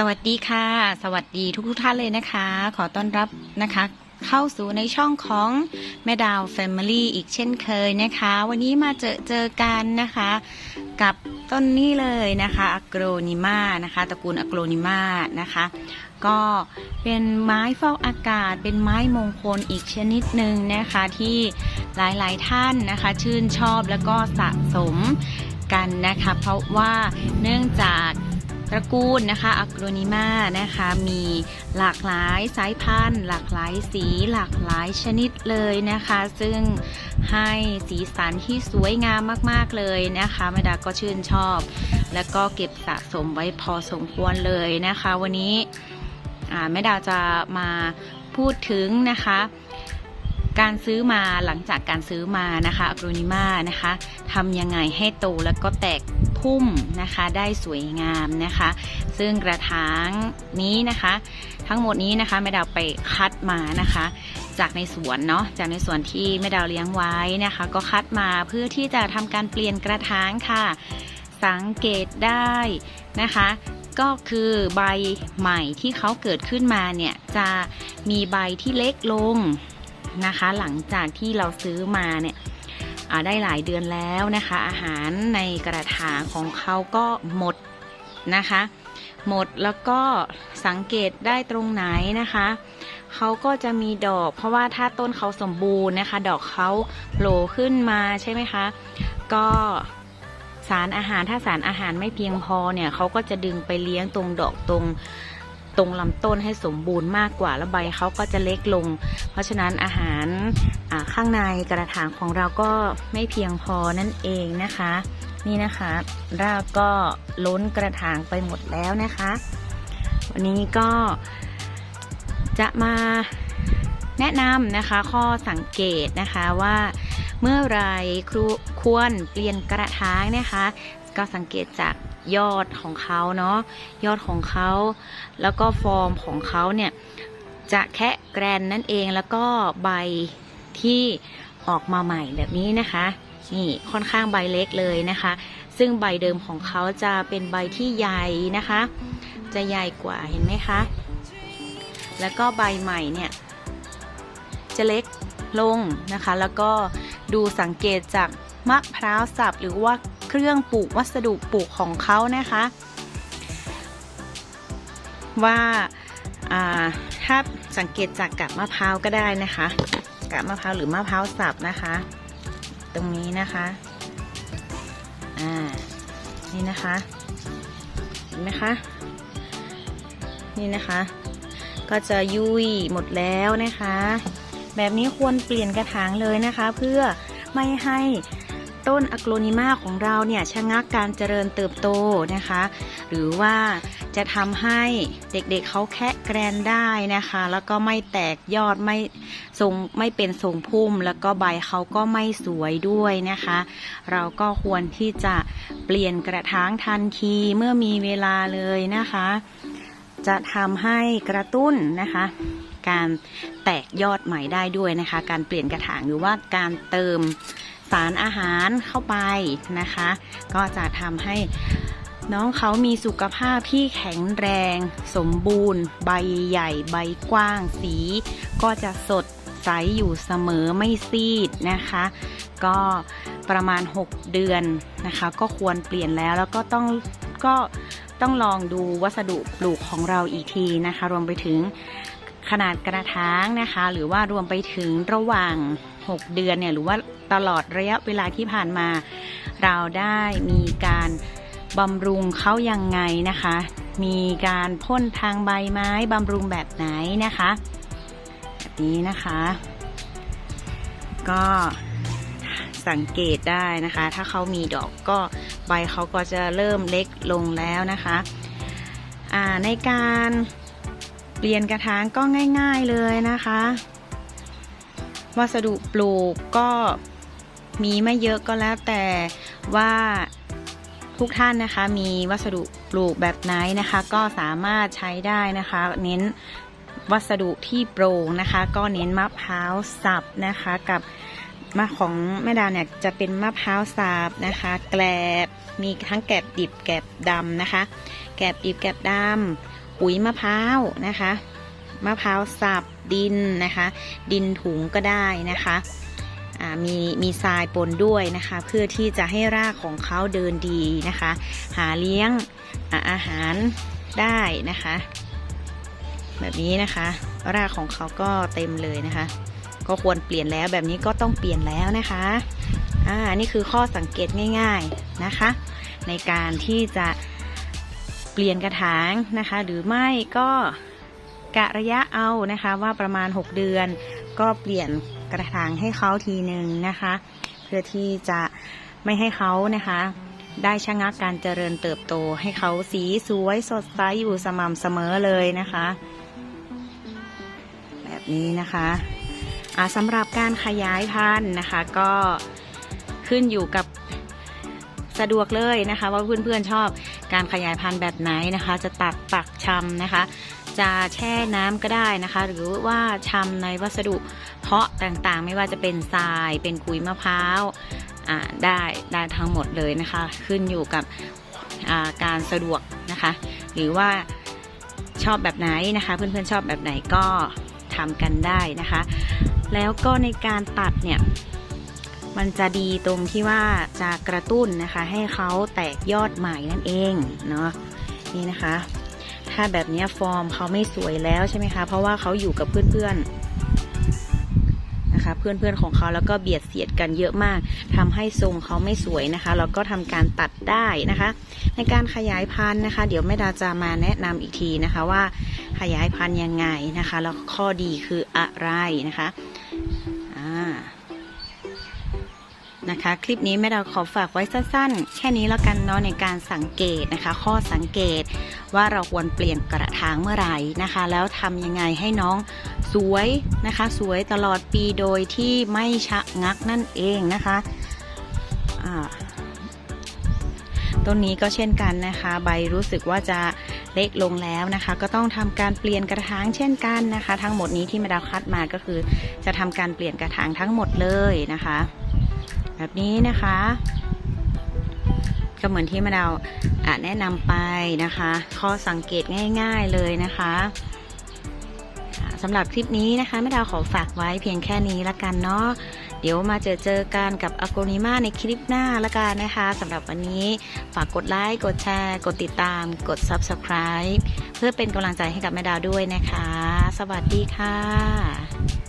สวัสดีค่ะ สวัสดีทุกทุกท่านเลยนะคะ ขอต้อนรับนะคะ เข้าสู่ในช่องของแม่ดาว Family อีกเช่นเคยนะคะ วันนี้มาเจอเจอกันนะคะ กับต้นนี้เลยนะคะอ g โกรนิมานะคะตระกูลอ g โกรนิมานะคะ ก็เป็นไม้ฟอกอากาศ เป็นไม้มงคลอีกชนิดหนึ่งนะคะที่หลายๆท่านนะคะ ชื่นชอบแล้วก็สะสมกันนะคะ เพราะว่าเนื่องจาก ตระกูลนะคะอ g โรนิมานะคะมีหลากหลายสายพันธุ์ หลากหลายสีหลากหลายชนิดเลยนะคะ ซึ่งให้สีสันที่สวยงามมาก ๆ เลยนะคะแม่ดาก็ชื่นชอบ แล้วก็เก็บสะสมไว้พอสมควรเลยนะคะ วันนี้แม่ดาจะมาพูดถึงนะคะการซื้อมาหลังจากการซื้อมานะคะอ g โกรนิมานะคะทำยังไงให้โตแล้วก็แตก พุ่มนะคะได้สวยงามนะคะ ซึ่งกระถางนี้นะคะ ทั้งหมดนี้นะคะแม่ดาวไปคัดมานะคะ จากในสวนเนาะจากในสวนที่แม่ดาวเลี้ยงไว้นะคะ ก็คัดมาเพื่อที่จะทำการเปลี่ยนกระถางค่ะ สังเกตได้นะคะก็คือใบใหม่ที่เขาเกิดขึ้นมาเนี่ยจะมีใบที่เล็กลงนะคะ หลังจากที่เราซื้อมาเนี่ย ได้หลายเดือนแล้วนะคะ อาหารในกระถางของเขาก็หมดนะคะ หมดแล้วก็สังเกตได้ตรงไหนนะคะเขาก็จะมีดอก เพราะว่าถ้าต้นเขาสมบูรณ์นะคะ ดอกเขาโผล่ขึ้นมาใช่ไหมคะ ก็สารอาหารถ้าสารอาหารไม่เพียงพอเนี่ยเขาก็จะดึงไปเลี้ยงตรงดอกตรง ตรงลำต้นให้สมบูรณ์มากกว่าแล้วใบเขาก็จะเล็กลง เพราะฉะนั้นอาหารข้างในกระถางของเราก็ไม่เพียงพอนั่นเองนะคะ นี่นะคะรากก็ล้นกระถางไปหมดแล้วนะคะ วันนี้ก็จะมาแนะนำนะคะข้อสังเกตนะคะว่าเมื่อไรครูควรเปลี่ยนกระถางนะคะ ก็สังเกตจากยอดของเขาเนาะยอดของเขาแล้วก็ฟอร์มของเขาเนี่ยจะแคะแกรนนั่นเองแล้วก็ใบที่ออกมาใหม่แบบนี้นะคะนี่ค่อนข้างใบเล็กเลยนะคะ ซึ่งใบเดิมของเขาจะเป็นใบที่ใหญ่นะคะ จะใหญ่กว่าเห็นไหมคะ แล้วก็ใบใหม่เนี่ยจะเล็กลงนะคะ แล้วก็ดูสังเกตจากมะพร้าวสับหรือว่า เครื่องปลูกวัสดุปลูกของเขานะคะ ว่าถ้าสังเกตจากกับมะพร้าวก็ได้นะคะกับมะพร้าวหรือมะพร้าวสับนะคะ ตรงนี้นะคะอ่านี่นะคะเห็นไหมคะนี่นะคะ ก็จะยุ่ยหมดแล้วนะคะ แบบนี้ควรเปลี่ยนกระถางเลยนะคะ เพื่อไม่ให้ ต้นอะโกรนิมาของเราเนี่ยชะงักการเจริญเติบโตนะคะ หรือว่าจะทำให้เด็กๆเเขาแคะแกรนได้นะคะ แล้วก็ไม่แตกยอดไม่ทรงไม่เป็นทรงพุ่ม แล้วก็ใบเขาก็ไม่สวยด้วยนะคะ เราก็ควรที่จะเปลี่ยนกระถางทันทีเมื่อมีเวลาเลยนะคะ จะทำให้กระตุ้นนะคะการแตกยอดใหม่ได้ด้วยนะคะ การเปลี่ยนกระถางหรือว่าการเติม สารอาหารเข้าไปนะคะ ก็จะทำให้น้องเขามีสุขภาพที่แข็งแรง สมบูรณ์ ใบใหญ่ ใบกว้าง สี ก็จะสดใสอยู่เสมอไม่ซีดนะคะ ก็ประมาณ 6 เดือนนะคะ ก็ควรเปลี่ยนแล้วแล้วก็ต้องก็ต้องลองดูวัสดุปลูกของเราอีกทีนะคะ รวมไปถึงขนาดกระถางนะคะ หรือว่ารวมไปถึงระหว่าง 6 เดือนเนี่ยหรือว่าตลอดระยะเวลาที่ผ่านมา เราได้มีการบำรุงเขายังไงนะคะ มีการพ่นทางใบไม้บำรุงแบบไหนนะคะ แบบนี้นะคะ ก็สังเกตได้นะคะ ถ้าเขามีดอกก็ใบเขาก็จะเริ่มเล็กลงแล้วนะคะในการเปลี่ยนกระถางก็ง่าย ๆเลยนะคะ วัสดุปลูกก็มีไม่เยอะก็แล้วแต่ว่าทุกท่านนะคะ มีวัสดุปลูกแบบไหนนะคะ ก็สามารถใช้ได้นะคะ เน้นวัสดุที่โปร่งนะคะ ก็เน้นมะพร้าวสับนะคะกับมะของแม่ดาเนี่ยจะเป็นมะพร้าวสับนะคะ แกลบมีทั้งแกลบดิบแกลบดำนะคะ แกลบดิบแกลบดำปุ๋ยมะพร้าวนะคะ มะพร้าวสับดินนะคะ ดินถุงก็ได้นะคะมีมีทรายปนด้วยนะคะ เพื่อที่จะให้รากของเขาเดินดีนะคะ หาเลี้ยงอาอาหารได้นะคะ แบบนี้นะคะ รากของเขาก็เต็มเลยนะคะ ก็ควรเปลี่ยนแล้วแบบนี้ก็ต้องเปลี่ยนแล้วนะคะอ่านี่คือข้อสังเกตง่ายๆนะคะ ในการที่จะเปลี่ยนกระถางนะคะ หรือไม่ก็ กะระยะเอานะคะว่าประมาณ 6 เดือน ก็เปลี่ยนกระถางให้เขาทีหนึ่งนะคะ เพื่อที่จะไม่ให้เขานะคะ ได้ชะงักการเจริญเติบโต ให้เขาสีสวยสดใสอยู่สม่ำเสมอเลยนะคะ แบบนี้นะคะสำหรับการขยายพันธุ์นะคะก็ขึ้นอยู่กับ สะดวกเลยนะคะ ว่าเพื่อนๆชอบการขยายพันธุ์แบบไหนนะคะ จะตัดปักชำนะคะ จะแช่น้ำก็ได้นะคะ หรือว่าชำในวัสดุเพาะต่างๆ ไม่ว่าจะเป็นทรายเป็นขุยมะพร้าวได้ได้ทั้งหมดเลยนะคะ ขึ้นอยู่กับาการสะดวกนะคะ หรือว่าชอบแบบไหนนะคะ เพื่อนๆชอบแบบไหนก็ทำกันได้นะคะ แล้วก็ในการตัดเนี่ย มันจะดีตรงที่ว่าจะกระตุ้นนะคะ ให้เขาแตกยอดใหม่นั่นเองเนาะนี่นะคะ ถ้าแบบนี้ฟอร์มเขาไม่สวยแล้วใช่ไหมคะ เพราะว่าเขาอยู่กับเพื่อนๆนะคะ เพื่อนๆของเขาแล้วก็เบียดเสียดกันเยอะมากทำให้ทรงเขาไม่สวยนะคะแล้วก็ทำการตัดได้นะคะ ในการขยายพันธุ์นะคะ เดี๋ยวแม่ดาจะมาแนะนำอีกทีนะคะว่าขยายพันธุ์ยังไงนะคะ แล้วข้อดีคืออะไรนะคะ นะคะ คลิปนี้แม่ดาวขอฝากไว้สั้นๆ แค่นี้แล้วกันเนาะในการสังเกตนะคะ ข้อสังเกตว่าเราควรเปลี่ยนกระถางเมื่อไหร่นะคะ แล้วทำยังไงให้น้องสวยนะคะ สวยตลอดปีโดยที่ไม่ชะงักนั่นเองนะคะต้นนี้ก็เช่นกันนะคะ ใบรู้สึกว่าจะเล็กลงแล้วนะคะ ก็ต้องทำการเปลี่ยนกระถางเช่นกันนะคะ ทั้งหมดนี้ที่แม่ดาวคัดมาก็คือ จะทำการเปลี่ยนกระถางทั้งหมดเลยนะคะ แบบนี้นะคะ ก็เหมือนที่มาดาวแนะนำไปนะคะ ข้อสังเกตง่าย ๆเลยนะคะสำหรับคลิปนี้นะคะแม่ดาวขอฝากไว้เพียงแค่นี้ละกันเนาะเดี๋ยวมาเจอเจอกันกับอ g โกนิมาในคลิปหน้าละกันนะคะสำหรับวันนี้ฝากกดไลค์กดแชร์ กดติดตาม กด Subscribe เพื่อเป็นกำลังใจให้กับแม่ดาวด้วยนะคะ สวัสดีค่ะ